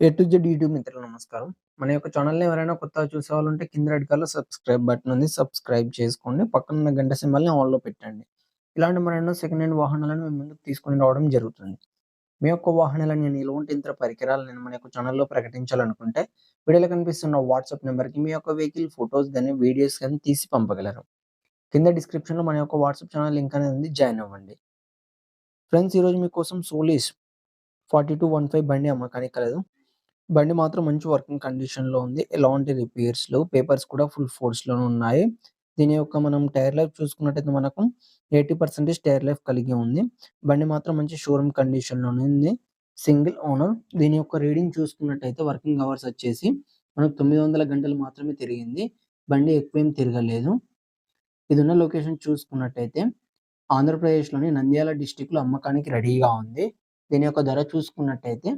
A to Z YouTube మిత్రులు నమస్కారం. మన యొక్క ఛానల్‌ని ఎవరైనా కొత్తగా చూసేవాళ్ళుంటే కింద రెడ్ కలర్ సబ్స్క్రైబ్ బటన్ ఉంది. సబ్స్క్రైబ్ చేసుకోండి. పక్కన గంట సింబల్‌ని ఆన్‌లో పెట్టండి. ఇలాంటి మరెన్నో సెకండ్ హ్యాండ్ వాహనాలను మేము ముందుకు తీసుకొని రావడం జరుగుతుంది. మీ యొక్క వాహనాలని నిల్వ ఇంత పరికరాలు నేను మన యొక్క ఛానల్‌లో ప్రకటించాలనుకుంటే వీడియోలో కనిపిస్తున్న వాట్సాప్ నెంబర్కి మీ యొక్క వెహికల్ ఫొటోస్ కానీ వీడియోస్ కానీ తీసి పంపగలరు. కింద డిస్క్రిప్షన్‌లో మన యొక్క వాట్సాప్ ఛానల్ లింక్ అనేది ఉంది. జాయిన్ అవ్వండి. ఫ్రెండ్స్ ఈరోజు మీకోసం సోలీస్ 4215 బండి అమ్మకానికి కలదు. బండి మాత్రం మంచి వర్కింగ్ కండిషన్‌లో ఉంది. ఎలాంటి రిపేర్స్ పేపర్స్ కూడా ఫుల్ ఫోర్స్‌లోనే ఉన్నాయి. దీని యొక్క మనం టైర్ లైఫ్ చూసుకున్నట్టయితే మనకు 80% టైర్ లైఫ్ కలిగి ఉంది. బండి మాత్రం మంచి షోరూమ్ కండిషన్‌లోనే ఉంది. Single owner. దీని యొక్క రీడింగ్ చూసుకున్నట్టయితే వర్కింగ్ అవర్స్ వచ్చేసి మనకు 900 గంటలు మాత్రమే తిరిగింది. బండి ఎక్కువేం తిరగలేదు. ఇది ఉన్న లొకేషన్ చూసుకున్నట్టయితే ఆంధ్రప్రదేశ్‌లోని నంద్యాల డిస్టిక్లో అమ్మకానికి రెడీగా ఉంది. దీని యొక్క ధర చూసుకున్నట్టయితే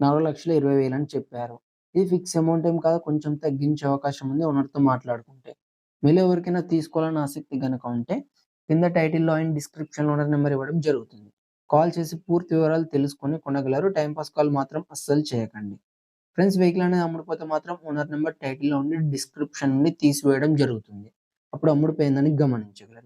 4,20,000 అని చెప్పారు. ఇది ఫిక్స్ అమౌంట్ ఏం కాదు. కొంచెం తగ్గించే అవకాశం ఉంది ఓనర్‌తో మాట్లాడుకుంటే. మీలో ఎవరికైనా తీసుకోవాలని ఆసక్తి గనక ఉంటే కింద టైటిల్‌లో అండ్ డిస్క్రిప్షన్‌లో ఓనర్ నెంబర్ ఇవ్వడం జరుగుతుంది. కాల్ చేసి పూర్తి వివరాలు తెలుసుకొని కొనగలరు. టైంపాస్ పాస్ కాల్ మాత్రం అస్సలు చేయకండి. ఫ్రెండ్స్ వెహికల్ అనేది అమ్ముడుపోతే మాత్రం ఓనర్ నెంబర్ టైటిల్‌లో ఉండి డిస్క్రిప్షన్ నుండి తీసివేయడం జరుగుతుంది. అప్పుడు అమ్ముడిపోయిందని గమనించగలరు.